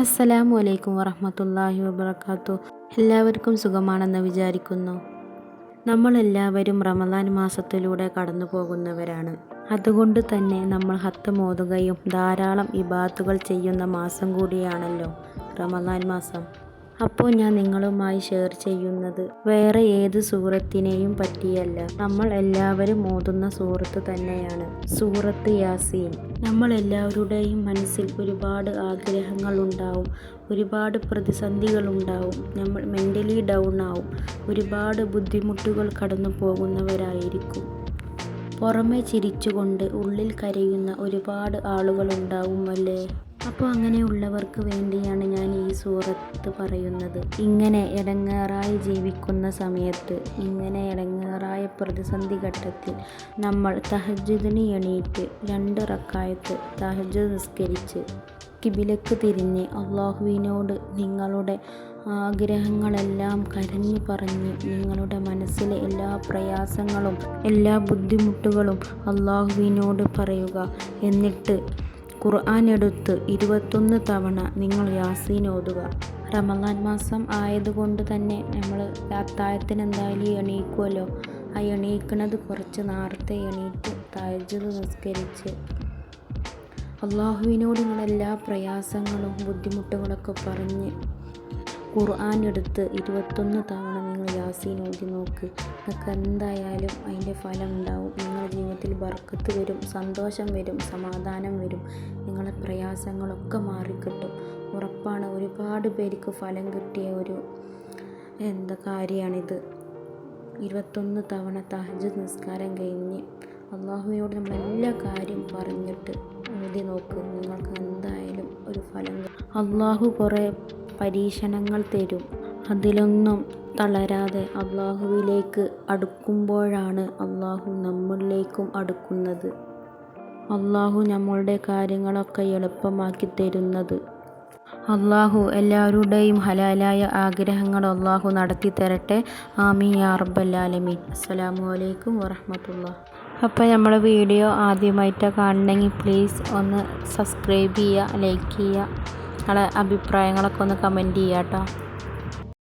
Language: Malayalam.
അസ്സലാമു അലൈക്കും വറഹമത്തല്ലാഹി വബർക്കാത്തു എല്ലാവർക്കും സുഖമാണെന്ന് വിചാരിക്കുന്നു. നമ്മളെല്ലാവരും റമദാൻ മാസത്തിലൂടെ കടന്നു പോകുന്നവരാണ് അതുകൊണ്ട് തന്നെ നമ്മൾ ഹത്ത് മോതുകയും ധാരാളം ഇബാത്തുകൾ ചെയ്യുന്ന മാസം കൂടിയാണല്ലോ റമദാൻ മാസം. അപ്പോൾ ഞാൻ നിങ്ങളുമായി ഷെയർ ചെയ്യുന്നത് വേറെ ഏത് സൂറത്തിനെയും പറ്റിയല്ല. നമ്മൾ എല്ലാവരും ഓതുന്ന സൂറത്ത് തന്നെയാണ്. സൂറത്ത് യാസീൻ. നമ്മൾ എല്ലാവരുടെയും മനസ്സിൽ ഒരുപാട് ആഗ്രഹങ്ങൾ ഉണ്ടാവും. ഒരുപാട് പ്രതിസന്ധികൾ ഉണ്ടാവും. നമ്മൾ മെന്റലി ഡൗൺ ആവും. ഒരുപാട് ബുദ്ധിമുട്ടുകൾ കടന്നു പോകുന്നവരായിരിക്കും. പുറമെ ചിരിച്ചുകൊണ്ട് ഉള്ളിൽ കരയുന്ന ഒരുപാട് ആളുകളുണ്ടാവും അല്ലേ? അപ്പോൾ അങ്ങനെയുള്ളവർക്ക് വേണ്ടിയാണ് ഞാൻ ഈ സൂറത്ത് പറയുന്നത്. ഇങ്ങനെ ഇടങ്ങേറായി ജീവിക്കുന്ന സമയത്ത് ഇങ്ങനെ ഇടങ്ങേറായ പ്രതിസന്ധി ഘട്ടത്തിൽ നമ്മൾ തഹജുദിന് എണീറ്റ് രണ്ട് റക്കായത്ത് തഹജ് നിസ്കരിച്ച് കിബിലക്ക് തിരിഞ്ഞ് അള്ളാഹുവിനോട് നിങ്ങളുടെ ആഗ്രഹങ്ങളെല്ലാം കരഞ്ഞു പറഞ്ഞ് നിങ്ങളുടെ മനസ്സിലെ എല്ലാ പ്രയാസങ്ങളും എല്ലാ ബുദ്ധിമുട്ടുകളും അള്ളാഹുവിനോട് പറയുക. എന്നിട്ട് ഖുർആൻ എടുത്ത് ഇരുപത്തൊന്ന് തവണ നിങ്ങൾ യാസീൻ ഓതുക റമദാൻ മാസം ആയതുകൊണ്ട് തന്നെ നമ്മൾ അത്താഴത്തിന് എന്തായാലും എണീക്കുമല്ലോ ആ എണീക്കണത് കുറച്ച് നേരത്തെ എണീറ്റ് തഹജ്ജുദ് നിസ്കരിച്ച് അള്ളാഹുവിനോട് നിങ്ങളെല്ലാ പ്രയാസങ്ങളും ബുദ്ധിമുട്ടുകളൊക്കെ പറഞ്ഞ് ഖുർആൻ എടുത്ത് ഇരുപത്തൊന്ന് തവണ നിങ്ങൾ യാസീൻ ഓതി നോക്ക്. നിങ്ങൾക്ക് എന്തായാലും അതിന്റെ ഫലം ഉണ്ടാവും നിങ്ങളുടെ ജീവിതത്തിൽ ബർക്കത്ത് വരും സന്തോഷം വരും സമാധാനം വരും. നിങ്ങളെ പ്രയാസങ്ങളൊക്കെ മാറിക്കിട്ടും. ഉറപ്പാണ് ഒരുപാട് പേർക്ക് ഫലം കിട്ടിയ ഒരു എന്താ കാര്യമാണിത് ഇരുപത്തൊന്ന് തവണ തഹജ് നിസ്കാരം കഴിഞ്ഞ് അള്ളാഹുവിനോട് നമ്മൾ എല്ലാ കാര്യം പറഞ്ഞിട്ട് എഴുതി നോക്ക്. നിങ്ങൾക്ക് എന്തായാലും ഒരു ഫലം അള്ളാഹു കുറേ പരീക്ഷണങ്ങൾ തരും. അതിലൊന്നും തളരാതെ അള്ളാഹുവിലേക്ക് അടുക്കുമ്പോഴാണ് അള്ളാഹു നമ്മളിലേക്കും അടുക്കുന്നത്. അള്ളാഹു നമ്മളുടെ കാര്യങ്ങളൊക്കെ എളുപ്പമാക്കി തരുന്നത്. അള്ളാഹു എല്ലാവരുടെയും ഹലാലായ ആഗ്രഹങ്ങൾ അള്ളാഹു നടത്തി തരട്ടെ. ആമി യാ റബ്ബല്ലാലമീൻ അസ്സലാമു അലൈക്കും വറഹമത്തുള്ള അപ്പോൾ നമ്മൾ വീഡിയോ ആദ്യമായിട്ടാണ് കാണണമെങ്കിൽ പ്ലീസ് ഒന്ന് സബ്സ്ക്രൈബ് ചെയ്യുക ലൈക്ക് ചെയ്യുക. നിങ്ങളെ അഭിപ്രായങ്ങളൊക്കെ ഒന്ന് കമന്റ് ചെയ്യാം കേട്ടോ